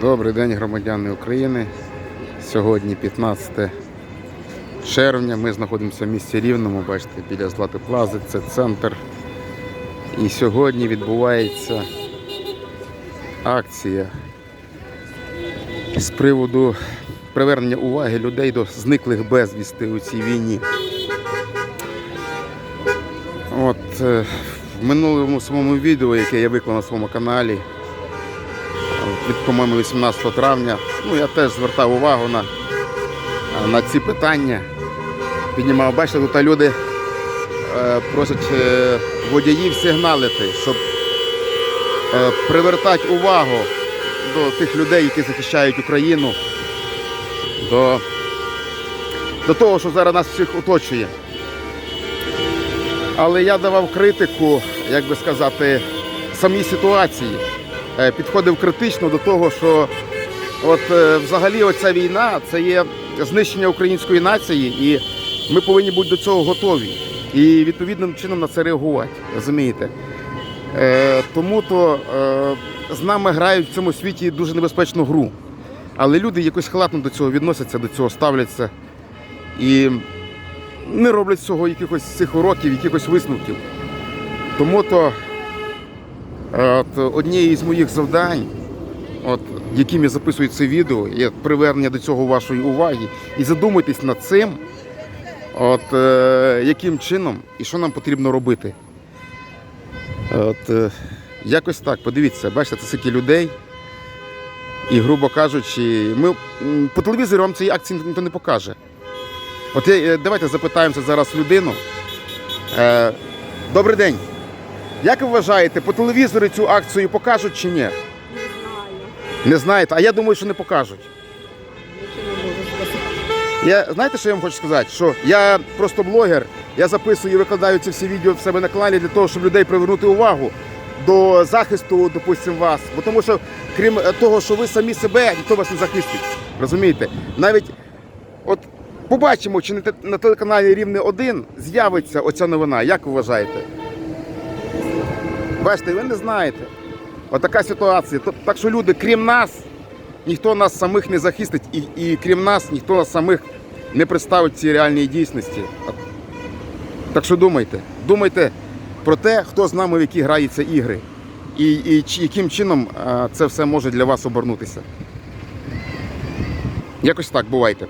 Добрий день, громадяни України. Сьогодні 15 червня. Ми знаходимося в місті Рівному, бачите, біля Злати Плази, це центр. І сьогодні відбувається акція з приводу привернення уваги людей до зниклих безвісти у цій війні. От е, в минулому своєму відео, яке я виклав на своєму каналі, від, по-моєму, 18 травня. Ну, я теж звертав увагу на, на ці питання. Піднімав, бачите, тут люди е, просять е, водіїв сигналити, щоб е, привертати увагу до тих людей, які захищають Україну, до, до того, що зараз нас всіх оточує. Але я давав критику, як би сказати, самій ситуації. Е, Підходив критично до того, що от е, взагалі оця війна це є знищення української нації, і ми повинні бути до цього готові. І відповідним чином на це реагувати. Розумієте? Е, тому то е, з нами грають в цьому світі дуже небезпечну гру. Але люди якось халатно до цього відносяться, до цього ставляться. І не роблять з цього якихось цих уроків, якихось висновків. Тому то от, однією з моїх завдань, от, яким я записую це відео, є привернення до цього вашої уваги. І задумайтесь над цим, от, е, яким чином і що нам потрібно робити. От, е, якось так, подивіться, бачите, це скільки людей. І, грубо кажучи, ми по телевізору вам цієї акції ніхто не покаже. От е, давайте запитаємося зараз людину. Е, добрий день. Як ви вважаєте, по телевізору цю акцію покажуть чи ні? Не знаю. Не знаєте, а я думаю, що не покажуть. Я знаєте, що я вам хочу сказати? Що я просто блогер, я записую і викладаю ці всі відео в себе на каналі для того, щоб людей привернути увагу до захисту, допустимо, вас. Бо тому що, крім е, того, що ви самі себе, ніхто вас не захистить. Розумієте? Навіть от побачимо, чи на телеканалі Рівне 1 з'явиться оця новина. Як ви вважаєте? Бачите, ви не знаєте. Отака ситуація. Так що люди, крім нас, ніхто нас самих не захистить, і, і крім нас, ніхто нас самих не представить цій реальній дійсності. Так що думайте, думайте про те, хто з нами в які граються ігри, і, і яким чином це все може для вас обернутися. Якось так, бувайте.